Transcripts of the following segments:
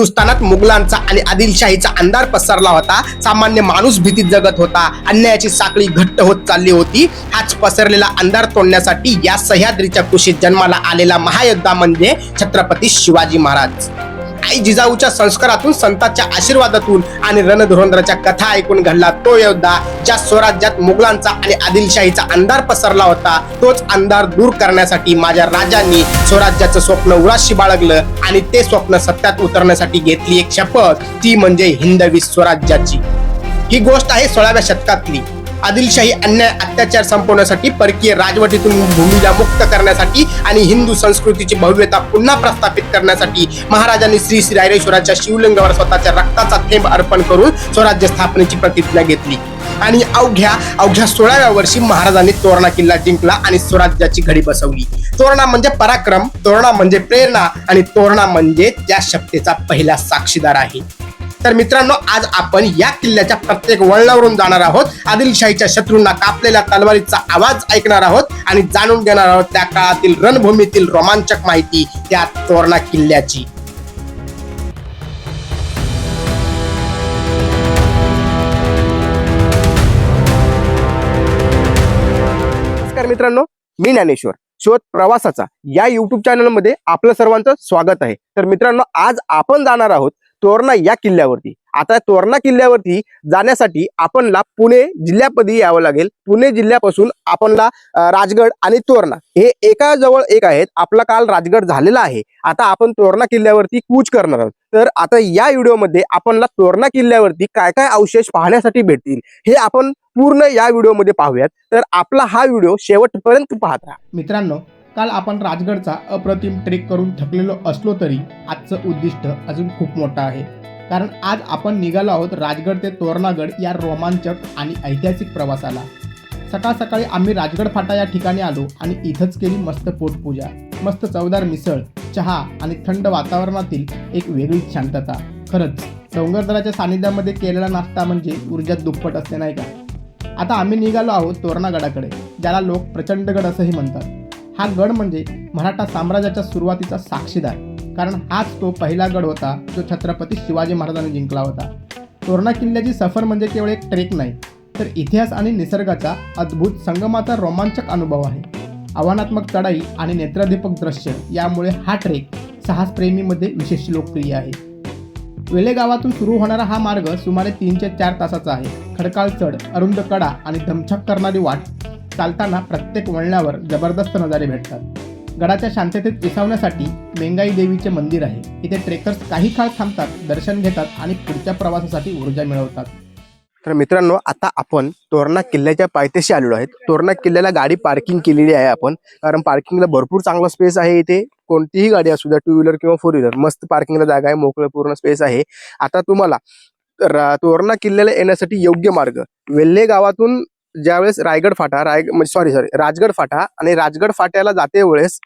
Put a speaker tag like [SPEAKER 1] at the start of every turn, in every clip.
[SPEAKER 1] हिंदुस्थानात मुघलांचा आणि आदिलशाहीचा अंधार पसरला होता. सामान्य माणूस भीतीत जगत होता. अन्यायाची साखळी घट्ट होत चालली होती. हाच पसरलेला अंधार तोडण्यासाठी या सह्याद्रीच्या कुशीत जन्माला आलेला महायोद्धा म्हणजे छत्रपती शिवाजी महाराज. आई जिजाऊच्या संस्कारातून संतांच्या आशीर्वादातून आणि रणधुरंधराच्या कथा ऐकून घडला तो योद्धा ज्या स्वराज्यात मुघलांचा आणि आदिलशाहीचा अंधार पसरला होता तोच अंधार दूर करण्यासाठी माझ्या राजांनी स्वराज्याचं स्वप्न उराशी बाळगलं आणि ते स्वप्न सत्यात उतरण्यासाठी घेतली एक शपथ ती म्हणजे हिंदवी स्वराज्याची. ही गोष्ट आहे सोळाव्या शतकातली. आदिलशाही अन्याय अत्याचार संपवण्यासाठी परकीय राजवटीतून भूमीला मुक्त करण्यासाठी आणि हिंदू संस्कृतीची भव्यता पुन्हा प्रस्थापित करण्यासाठी महाराजांनी श्री श्री रायरेश्वराच्या शिवलिंगावर स्वतःच्या रक्ताचा थेंब अर्पण करून स्वराज्य स्थापनेची प्रतिज्ञा घेतली. आणि अवघ्या अवघ्या सोळाव्या वर्षी महाराजांनी तोरणा किल्ला जिंकला आणि स्वराज्याची घडी बसवली. तोरणा म्हणजे पराक्रम तोरणा म्हणजे प्रेरणा आणि तोरणा म्हणजे त्या शक्तीचा पहिला साक्षीदार आहे. तर मित्रांनो आज आपण या किल्ल्याच्या प्रत्येक वळणावरून जाणार आहोत. आदिलशाहीच्या शत्रूंना कापलेल्या तलवारीचा आवाज ऐकणार आहोत आणि जाणून घेणार आहोत त्या काळातील रणभूमीतील रोमांचक माहिती त्या तोरणा किल्ल्याची. नमस्कार मित्रांनो मी ज्ञानेश्वर शोध प्रवासाचा या युट्यूब चॅनलमध्ये आपलं सर्वांचं स्वागत आहे. तर मित्रांनो आज आपण जाणार आहोत तोरणा या किल्ल्यावरती. आता तोरणा किल्ल्यावरती जाण्यासाठी आपणला पुणे जिल्ह्यामध्ये यावं लागेल. पुणे जिल्ह्यापासून आपणला राजगड आणि तोरणा हे एका जवळ एक आहेत. आपला काल राजगड झालेला आहे. आता आपण तोरणा किल्ल्यावरती कूच करणार आहोत. तर आता या व्हिडिओमध्ये आपणला तोरणा किल्ल्यावरती काय काय अवशेष पाहण्यासाठी भेटतील हे आपण पूर्ण या व्हिडिओमध्ये पाहूयात. तर आपला हा व्हिडिओ शेवटपर्यंत पाहत राहा.
[SPEAKER 2] मित्रांनो काल आपण राजगडचा अप्रतिम ट्रेक करून थकलेलो असलो तरी आजचं उद्दिष्ट अजून खूप मोठं आहे. कारण आज आपण निघालो आहोत राजगड ते तोरणागड या रोमांचक आणि ऐतिहासिक प्रवासाला. सकाळ सकाळी आम्ही राजगड फाटा या ठिकाणी आलो आणि इथंच केली मस्त पोटपूजा. मस्त चवदार मिसळ चहा आणि थंड वातावरणातील एक वेगळीच शांतता. खरंच डोंगरदराच्या सानिध्यामध्ये केलेला नाश्ता म्हणजे ऊर्जात दुप्पट असते नाही का? आता आम्ही निघालो आहोत तोरणागडाकडे ज्याला लोक प्रचंडगड असंही म्हणतात. हा गड म्हणजे मराठा साम्राज्याच्या सुरुवातीचा साक्षीदार. कारण हाच तो पहिला गड होता जो छत्रपती शिवाजी महाराजांनी जिंकला होता. तोरणा किल्ल्याची सफर म्हणजे केवळ एक ट्रेक नाही तर इतिहास आणि निसर्गाचा अद्भुत संगमाचा रोमांचक अनुभव आहे. आव्हानात्मक चढाई आणि नेत्रदीपक दृश्य यामुळे हा ट्रेक साहसप्रेमीमध्ये विशेष लोकप्रिय आहे. वेले गावातून सुरू होणारा हा मार्ग सुमारे तीन ते चार तासाचा आहे. खडकाळ चढ अरुंद कडा आणि धमछक करणारी वाट चालताना प्रत्येक वळणावर जबरदस्त नजारे भेटतात. गडाच्या शांततेत विसावण्यासाठी मेंगाई देवीचे मंदिर आहे. इथे ट्रेकर्स काही काळ थांबतात दर्शन घेतात आणि पुढच्या प्रवासासाठी ऊर्जा मिळवतात.
[SPEAKER 1] तर मित्रांनो आता आपण तोरणा किल्ल्याच्या पायथ्याशी आलेलो आहेत. तोरणा किल्ल्याला गाडी पार्किंग केलेली आहे आपण. कारण पार्किंगला भरपूर चांगला स्पेस आहे इथे. कोणतीही गाडी असू द्या टू व्हीलर किंवा फोर व्हीलर मस्त पार्किंगला जागा आहे मोकळं पूर्ण स्पेस आहे. आता तुम्हाला तोरणा किल्ल्याला येण्यासाठी योग्य मार्ग. वेल्हे गावातून ज्यावेळेस रायगड फाटा राय म्हणजे सॉरी सॉरी राजगड फाटा आणि राजगड फाट्याला जाते वेळेस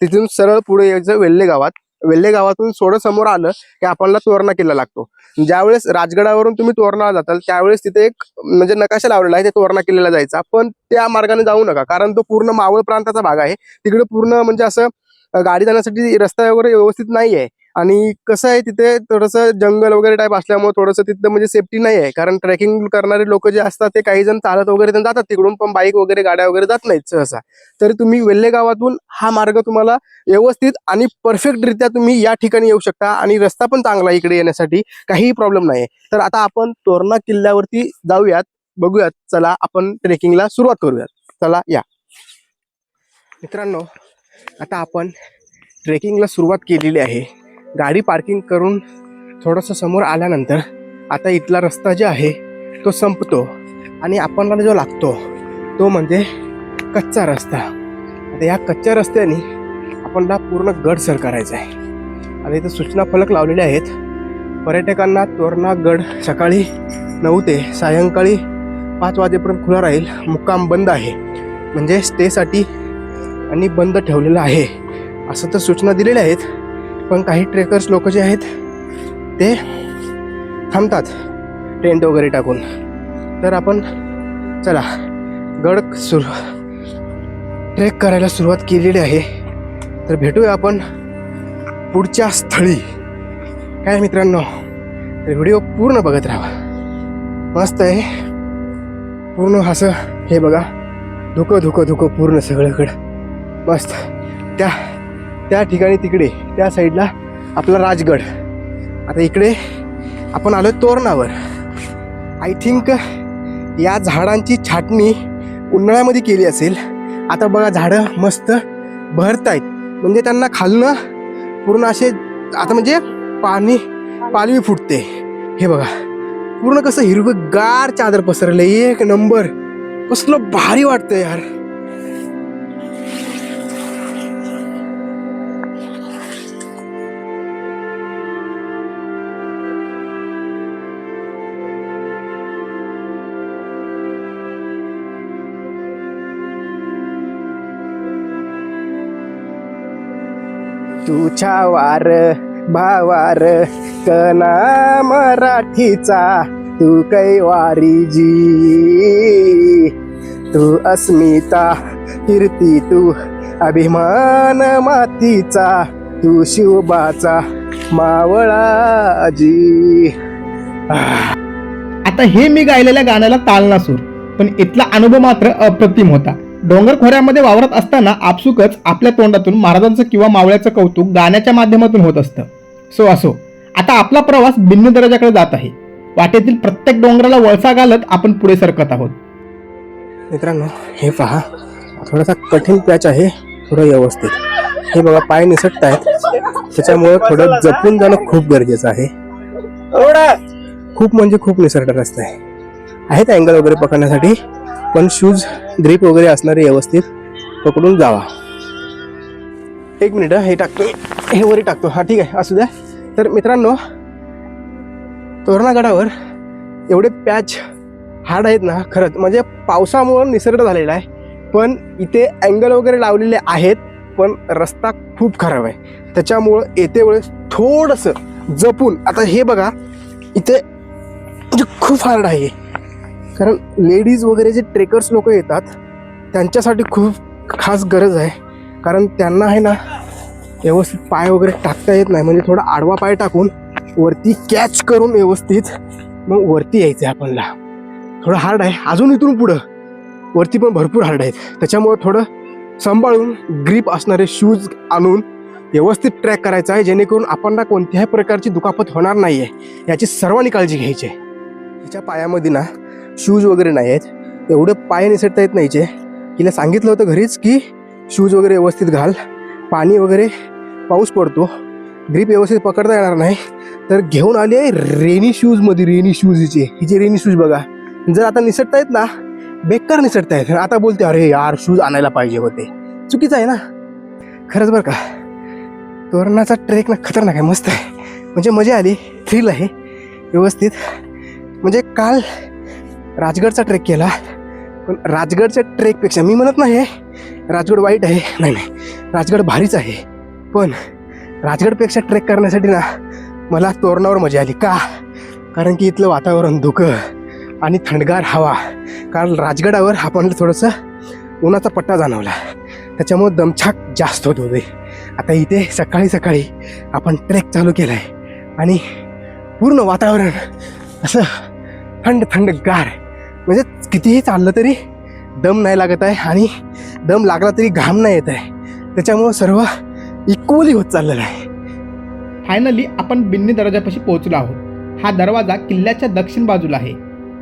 [SPEAKER 1] तिथून सरळ पुढे यायचं वेल्हे गावात वेल्हे गावातून थोडं समोर आलं की आपल्याला तोरणा किल्ला लागतो. ज्यावेळेस राजगडावरून तुम्ही तोरणाला जाताल त्यावेळेस तिथे एक म्हणजे नकाशा लावलेला आहे ते तोरणा किल्ल्याला जायचा. पण त्या मार्गाने जाऊ नका कारण तो पूर्ण मावळ प्रांताचा भाग आहे. तिकडे पूर्ण म्हणजे असं गाडी जाण्यासाठी रस्ता वगैरे व्यवस्थित नाही आहे आणि कसं आहे तिथे थोडंसं जंगल वगैरे टाईप असल्यामुळे थोडंसं तिथं म्हणजे सेफ्टी नाही आहे. कारण ट्रेकिंग करणारे लोक जे असतात ते काही जण चालत वगैरे त्यांना जातात तिकडून पण बाईक वगैरे गाड्या वगैरे जात नाहीत सहसा. तरी तुम्ही वेल्हे गावातून हा मार्ग तुम्हाला व्यवस्थित आणि परफेक्टरित्या तुम्ही या ठिकाणी येऊ शकता आणि रस्ता पण चांगला इकडे येण्यासाठी. काहीही प्रॉब्लेम नाही तर आता आपण तोरणा किल्ल्यावरती जाऊयात बघूयात. चला आपण ट्रेकिंगला सुरुवात करूयात. चला या. मित्रांनो आता आपण ट्रेकिंगला सुरुवात केलेली आहे. गाडी पार्किंग करून थोडंसं समोर आल्यानंतर आता इथला रस्ता जे आहे तो संपतो. आणि आपणाला जो लागतो तो म्हणजे कच्चा रस्ता. आता या कच्च्या रस्त्याने आपणला पूर्ण गड सर करायचा आहे. आणि इथं सूचना फलक लावलेले आहेत. पर्यटकांना तोरणा गड सकाळी नऊ ते सायंकाळी पाच वाजेपर्यंत खुला राहील. मुक्काम बंद आहे. म्हणजे स्टेसाठी आणि बंद ठेवलेलं आहे. असं तर सूचना दिलेल्या आहेत. पण काही ट्रेकर्स लोक जे आहेत ते थांबतात. टेंट वगैरे टाकून. तर आपण चला गड सुरू. ट्रेक करायला सुरुवात केलेली आहे. तर भेटूया आपण पुढच्या स्थळी. काय मित्रांनो? तर व्हिडिओ पूर्ण बघत राहा. मस्त आहे. पूर्ण असं हे बघा. धुकं धुकं धुकं पूर्ण सगळीकडं. मस्त. त्या त्या ठिकाणी तिकडे त्या साईडला आपला राजगड. आता इकडे आपण आलो तोरणावर. आय थिंक या झाडांची छाटणी उन्हाळ्यामध्ये केली असेल. आता बघा झाडं मस्त भरत आहेत म्हणजे त्यांना खालनं पूर्ण असे आता म्हणजे पाणी पालवी फुटते. हे बघा पूर्ण कसं हिरवं गार चादर पसरलं एक नंबर. कसलं भारी वाटतं यार. तुझ्या वार भावार कना मराठीचा. तू कैवारी जी. तू अस्मिता कीर्ती तू अभिमान मातीचा. तू शिवबाचा मावळाजी
[SPEAKER 2] आता हे मी गायलेल्या गाण्याला ताल नसूर पण इथला अनुभव मात्र अप्रतिम होता. डोंगर खोऱ्यामध्ये वावरत असताना आपसुकच आपल्या तोंडातून महाराजांचं किंवा मावळ्याचं कौतुक गाण्याच्या माध्यमातून होत असतं. सो असो आता आपला प्रवास भिन्न दर्जाकडे जात आहे. वाटेतील प्रत्येक डोंगराला वळसा घालत आपण पुढे सरकत आहोत.
[SPEAKER 1] मित्रांनो हे पहा. थोडासा कठीण पॅच आहे थोडं व्यवस्थित. हे बघा पाय निसटत आहेत त्याच्यामुळे थोडं जपून जाणं खूप गरजेचं आहे. खूप म्हणजे खूप निसरटा रस्ता आहे. आहेत अँगल वगैरे पकडण्यासाठी? पण शूज ग्रीप वगैरे असणारे व्यवस्थित पकडून जावा. एक मिनिट हे टाकतो. हे वरी टाकतो. हा ठीक आहे. असू द्या. तर मित्रांनो तोरणागडावर एवढे पॅच हार्ड आहेत ना खरंच. म्हणजे पावसामुळं निसर्ग झालेला आहे. पण इथे अँगल वगैरे लावलेले आहेत पण रस्ता खूप खराब आहे. त्याच्यामुळं येते वेळेस थोडंसं जपून आता हे बघा इथे म्हणजे खूप हार्ड आहे. कारण लेडीज वगैरे जे ट्रेकर्स लोक येतात त्यांच्यासाठी खूप खास गरज आहे. कारण त्यांना आहे ना व्यवस्थित पाय वगैरे टाकता येत नाही. म्हणजे थोडा आडवा पाय टाकून वरती कॅच करून व्यवस्थित मग वरती यायचं आहे आपणला. थोडं हार्ड आहे. अजून इथून पुढं. वरती पण भरपूर हार्ड आहेत. त्याच्यामुळं थोडं सांभाळून ग्रीप असणारे शूज आणून व्यवस्थित ट्रॅक करायचा आहे. जेणेकरून आपणला कोणत्याही प्रकारची दुखापत होणार नाही आहे याची सर्वांनी काळजी घ्यायची आहे. तिच्या पायामध्ये ना शूज वगैरे नाही आहेत एवढे पाय निसटता येत नाहीचे. तिला सांगितलं होतं घरीच की शूज वगैरे व्यवस्थित घाल. पाणी वगैरे पाऊस पडतो. ग्रीप व्यवस्थित पकडता येणार नाही. तर घेऊन आली आहे रेनी शूजमध्ये रेनी शूज हिचे. हिचे रेनी शूज बघा. जर आता निसटतायत ना बेकार निसटतायत आता बोलते अरे यार शूज आणायला पाहिजे होते. चुकीचं आहे ना? खरंच बरं का. तोरणाचा ट्रेक ना खतरनाक आहे मस्त आहे. म्हणजे मजा आली. थ्रिल आहे. व्यवस्थित. म्हणजे काल राजगडचा ट्रेक केला. पण राजगडच्या ट्रेकपेक्षा मी म्हणत नाही राजगड वाईट आहे. नाही नाही. राजगड भारीच आहे. पण राजगडपेक्षा ट्रेक करण्यासाठी ना मला तोरणावर मजा आली का? कारण की इथलं वातावरण धुकं आणि थंडगार हवा. कारण राजगडावर आपण थोडंसं उन्हाचा पट्टा जाणवला. त्याच्यामुळं दमछाक जास्त होत होते. आता इथे सकाळी सकाळी आपण ट्रेक चालू केला आहे आणि पूर्ण वातावरण असं थंड थंडगार म्हणजे कितीही चाललं तरी दम नाही लागत आहे आणि दम लागला तरी घाम नाही येत आहे. त्याच्यामुळं सर्व इक्वली होत चाललेलं आहे.
[SPEAKER 2] फायनली आपण बिन्नी दरवाजापाशी पोहोचलो आहोत. हा दरवाजा किल्ल्याच्या दक्षिण बाजूला आहे.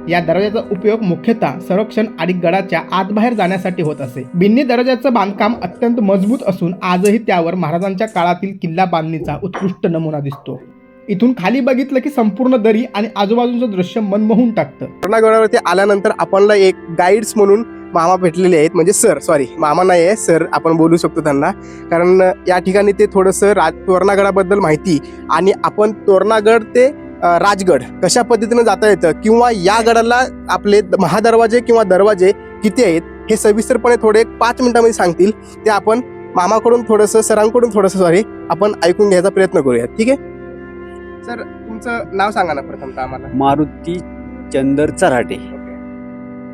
[SPEAKER 2] या दरवाजाचा उपयोग मुख्यतः संरक्षण आणि गडाच्या आतबाहेर जाण्यासाठी होत असे. बिन्नी दरवाजाचं बांधकाम अत्यंत मजबूत असून आजही त्यावर महाराजांच्या काळातील किल्ला बांधणीचा उत्कृष्ट नमुना दिसतो. इथून खाली बघितलं की संपूर्ण दरी आणि आजूबाजूचं दृश्य मनमोहून टाकतं.
[SPEAKER 1] पूर्णागडावरती आल्यानंतर आपणला एक गाईड्स म्हणून मामा भेटलेले आहेत. म्हणजे सर सॉरी मामा नाही आहे सर आपण बोलू शकतो त्यांना. कारण या ठिकाणी ते थोडंसं राज तोरणागडाबद्दल माहिती आणि आपण तोरणागड ते राजगड कशा पद्धतीनं जाता येतं किंवा या गडाला आपले द- महादरवाजे किंवा दरवाजे किती आहेत हे सविस्तरपणे थोडे पाच मिनिटांमध्ये सांगतील. ते आपण मामाकडून थोडंसं सरांकडून थोडंसं सॉरी आपण ऐकून घ्यायचा प्रयत्न करूया. ठीक आहे? सर तुमचं नाव सांगा ना प्रथमतः आम्हाला.
[SPEAKER 3] मारुती चंदर चराटे.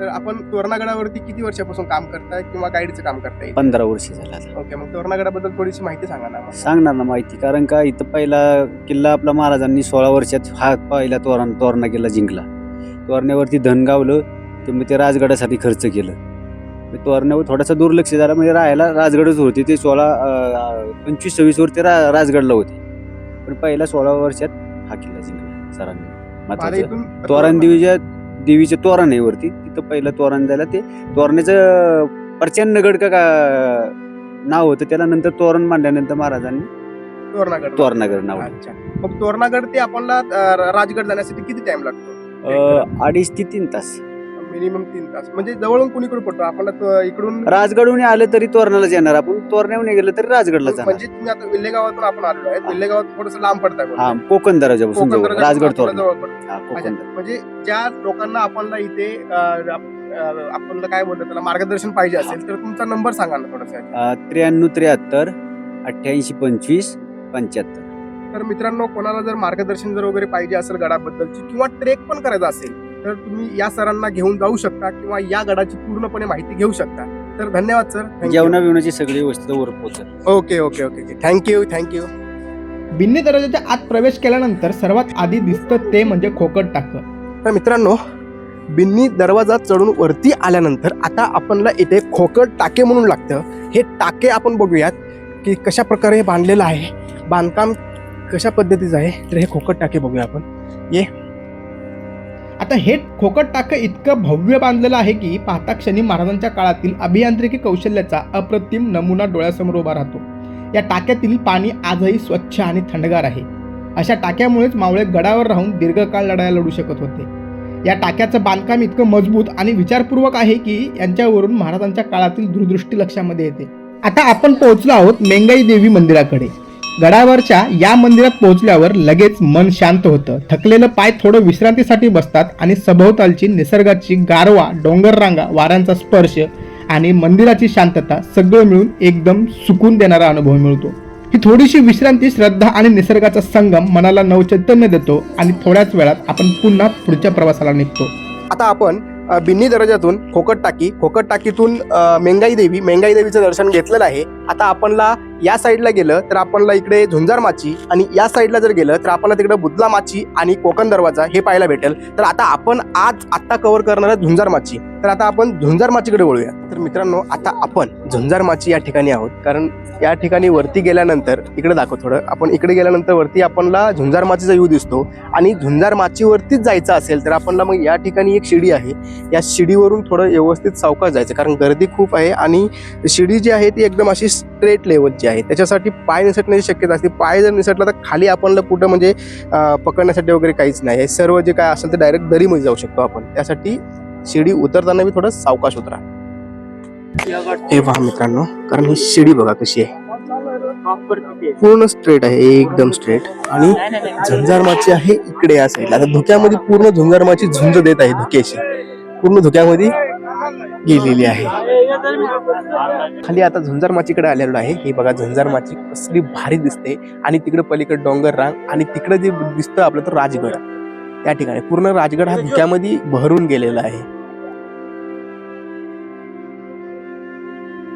[SPEAKER 1] तर आपण तोरणागडावरती किती वर्षापासून काम करताय किंवा गाईडचं काम करताय?
[SPEAKER 3] पंधरा वर्ष झाला आता.
[SPEAKER 1] ओके मग तोरणागडाबद्दल थोडीशी माहिती सांगा ना आम्हाला.
[SPEAKER 3] सांगणार ना माहिती कारण का इथं पहिला किल्ला आपला महाराजांनी सोळा वर्षात हा पहिला तोरण तोरणा किल्ला जिंकला. तोरण्यावरती धन गावलं ते मग ते राजगडासाठी खर्च केलं. मग तोरण्यावर थोडासा दुर्लक्ष झाला म्हणजे राहायला राजगडच होते ते सोळा पंचवीस सव्वीस वर ते रा- राजगडला होते. पण पहिला सोळा वर्षात हा किल्ला जिंकला सरांनी. तोरण देवीच्या देवीचे तोरण आहे वरती. तिथं पहिलं तोरण द्यायला ते तोरणाचं प्रचंडगड का का नाव होतं. त्याला नंतर तोरण मांडल्यानंतर महाराजांनी
[SPEAKER 1] तोरणागड.
[SPEAKER 3] तोरणागड नाव
[SPEAKER 1] अच्छा. मग तोरणागड ते आपल्याला राजगड जाण्यासाठी किती टाइम लागतो?
[SPEAKER 3] अडीच ते तीन तास.
[SPEAKER 1] मिनिमम तीन तास. म्हणजे जवळून कुणीकडे पडतो? आपल्याला तो इकडून
[SPEAKER 3] राजगडहून आलं तरी तोरणालाच येणार. आपण तोरण्याहून गेलं तरी राजगडला जाणार.
[SPEAKER 1] म्हणजे तुम्ही आता विल्हेगावातून आपण आलेलो आहे. विल्हेगावात थोडस लांब पडताय बोलतो.
[SPEAKER 3] हा कोकण दरवाजापासून
[SPEAKER 1] कोकण
[SPEAKER 3] जवळ
[SPEAKER 1] दर्जापासून
[SPEAKER 3] राजगड
[SPEAKER 1] आपल्याला
[SPEAKER 3] तोरण
[SPEAKER 1] जवळ पडतं.
[SPEAKER 3] हा
[SPEAKER 1] अच्छा,
[SPEAKER 3] कोकण दरवाजा.
[SPEAKER 1] म्हणजे ज्या लोकांना आपल्याला इथे अं, आप- अं, आपल्याला काय बोलतात त्याला मार्गदर्शन पाहिजे असेल तर तुमचा नंबर सांगा ना थोडासा
[SPEAKER 3] अं, त्र्याण्णव त्र्याहत्तर अठ्ठ्याऐंशी पंचवीस पंच्याहत्तर.
[SPEAKER 1] तर मित्रांनो कोणाला जर मार्गदर्शन जर वगैरे पाहिजे असेल गडाबद्दलची किंवा ट्रेक पण करायचा असेल तर तुम्ही या सरांना घेऊन जाऊ शकता किंवा या गडाची पूर्णपणे माहिती घेऊ शकता. तर धन्यवाद सर.
[SPEAKER 3] जेवणा बिवणाची सगळी व्यवस्था वर पोहोचल
[SPEAKER 1] okay okay okay thank you thank you
[SPEAKER 2] Binni दरवाजाच्या आत प्रवेश केल्यानंतर सर्वात आधी दिसतं ते म्हणजे खोकट टाकं.
[SPEAKER 1] तर मित्रांनो बिन्नी दरवाजा चढून वरती आल्यानंतर आता आपणला इथे खोकट टाके म्हणून लागतं. हे टाके आपण बघूयात की कशा प्रकारे हे बांधलेलं आहे. बांधकाम कशा पद्धतीचं आहे. तर हे खोकट टाके बघूया आपण.
[SPEAKER 2] आता हे खोकट टाकं इतकं भव्य बांधलेलं आहे की पाहता क्षणी महाराजांच्या काळातील अभियांत्रिकी कौशल्याचा अप्रतिम नमुना डोळ्यासमोर उभा राहतो. या टाक्यातील पाणी आजही स्वच्छ आणि थंडगार आहे. अशा टाक्यामुळेच मावळे गडावर राहून दीर्घकाळ लढाया लढू शकत होते. या टाक्याचं बांधकाम इतकं मजबूत आणि विचारपूर्वक आहे की यांच्यावरून महाराजांच्या काळातील दूरदृष्टी लक्षामध्ये येते. आता आपण पोहोचलो आहोत मेंगाई देवी मंदिराकडे. गडावरच्या या मंदिरात पोहोचल्यावर लगेच मन शांत होतं. थकलेलं पाय थोडं विश्रांतीसाठी बसतात आणि सभोवतालची निसर्गाची गारवा डोंगररांगा वाऱ्यांचा स्पर्श आणि मंदिराची शांतता सगळं मिळून एकदम सुकून देणारा अनुभव मिळतो. ही थोडीशी विश्रांती श्रद्धा आणि निसर्गाचा संगम मनाला नवचैतन्य देतो आणि थोड्याच वेळात आपण पुन्हा पुढच्या प्रवासाला निघतो.
[SPEAKER 1] आता आपण बिन्नी दरवाजातून खोकट टाकी खोकट टाकीतून मेंगाई देवी मेंगाई देवीचं दर्शन घेतलेलं आहे. आता आपणला या साईडला गेलं तर आपणला इकडे झुंजार माची आणि या साईडला जर गेलं तर आपल्याला तिकडे बुदला माची आणि कोकण दरवाजा हे पाहायला भेटेल. तर आता आपण आज आत्ता कव्हर करणार आहे झुंजार माची. तर आता आपण झुंजार माचीकडे वळूया. तर मित्रांनो आता आपण झुंजार माची या ठिकाणी आहोत. कारण या ठिकाणी वरती गेल्यानंतर इकडे दाखव थोडं. आपण इकडे गेल्यानंतर वरती आपणला झुंजार माचीचा व्ह्यू दिसतो. आणि झुंजार माचीवरतीच जायचं असेल तर आपणला मग या ठिकाणी एक शिडी आहे. या शिडीवरून थोडं व्यवस्थित सावकाश जायचं. कारण गर्दी खूप आहे आणि शिडी जी आहे ती एकदम अशी स्ट्रेट लेवलची आहे. त्याच्यासाठी पाय निसटण्याची शक्यता असते. पाय जर निसटला तर खाली आपणला कुठं म्हणजे पकडण्यासाठी वगैरे काहीच नाही. हे सर्व जे काय असेल ते डायरेक्ट दरीमध्ये जाऊ शकतो आपण. त्यासाठी शिडी उतरताना बी थोडं सावकाश उतरा हे पहा मित्रांनो कारण ही शिडी बघा कशी आहे. पूर्ण स्ट्रेट आहे एकदम स्ट्रेट आणि झंजारमाची आहे इकडे या साईडला आता धुक्यामध्ये पूर्ण झुंजारमाची झुंज देत आहे धुक्याची पूर्ण धुक्यामध्ये गेलेली आहे. खाली आता झुंजारमाचीकडे आलेलो आहे. हे बघा झुंजारमाची कसली भारी दिसते. आणि तिकडे पलीकडे डोंगर रांग आणि तिकडे जे दिसतं आपलं तर राजगड. त्या ठिकाणी. पूर्ण राजगड हा धुक्यामध्ये भरून गेलेला आहे.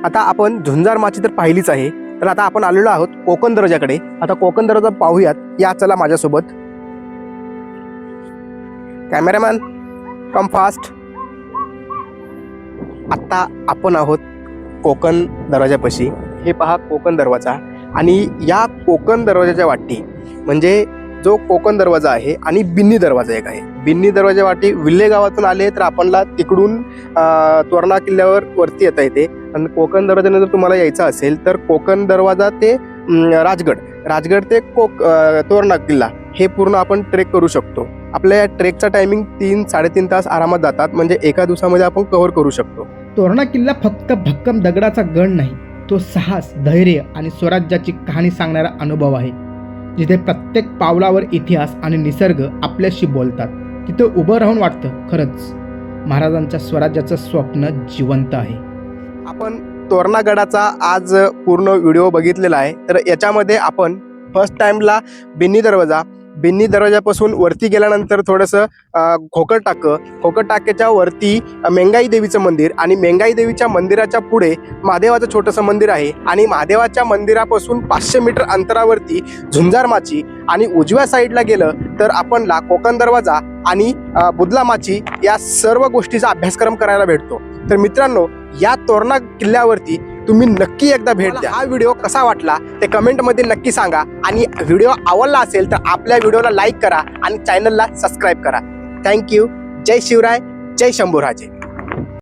[SPEAKER 1] आता आपण झुंजार माची तर पाहिलीच आहे. तर आता आपण आलेलो आहोत कोकण दरवाजाकडे आता कोकण दरवाजा पाहूयात. या चला माझ्यासोबत. कॅमेरामॅन कम फास्ट आता आपण आहोत कोकण दरवाजापाशी हे पहा कोकण दरवाजा. आणि या कोकण दरवाजाच्या वाटी म्हणजे जो कोकण दरवाजा आहे आणि बिन्नी दरवाजा एक आहे. बिन्नी दरवाजा वाटी विल्हे गावातून आले तर आपणला तिकडून तोरणा किल्ल्यावर वरती येता येते. आणि कोकण दरवाजाने जर तुम्हाला यायचं असेल तर कोकण दरवाजा ते राजगड. राजगड ते कोक तोरणा किल्ला हे पूर्ण आपण ट्रेक करू शकतो. आपल्या या ट्रेकचा टायमिंग तीन साडेतीन तास आरामात जातात. म्हणजे एका दिवसामध्ये आपण कव्हर करू शकतो.
[SPEAKER 2] तोरणा किल्ला फक्त भक्कम दगडाचा गड नाही. तो साहस धैर्य आणि स्वराज्याची कहाणी सांगणारा अनुभव आहे. जिथे प्रत्येक पावलावर इतिहास आणि निसर्ग आपल्याशी बोलतात तिथं उभं राहून वाटतं खरंच. महाराजांच्या स्वराज्याचं स्वप्न जिवंत आहे.
[SPEAKER 1] आपण तोरणागडाचा आज पूर्ण व्हिडिओ बघितलेला आहे. तर याच्यामध्ये आपण फर्स्ट टाइमला बिन्नी दरवाजा बिन्नी दरवाजापासून वरती गेल्यानंतर थोडंसं अ, खोकट टाकं. खोकट टाक्याच्या वरती मेंगाई देवीचं मंदिर आणि मेंगाई देवीच्या मंदिराच्या पुढे महादेवाचं छोटंसं मंदिर आहे आणि महादेवाच्या मंदिरापासून पाचशे मीटर अंतरावरती झुंजारमाची आणि उजव्या साईडला गेलं तर आपणला कोकण दरवाजा आणि अ, बुदला माची या सर्व गोष्टीचा अभ्यासक्रम करायला भेटतो. तर मित्रांनो या तोरणा किल्ल्यावरती तुम्ही नक्की एकदा भेट द्या. हा व्हिडिओ कसा वाटला ते कमेंटमध्ये नक्की सांगा. आणि व्हिडिओ आवडला असेल तर आपल्या व्हिडिओला लाईक करा आणि चॅनलला सबस्क्राईब करा. थँक्यू जय शिवराय जय शंभूराजे.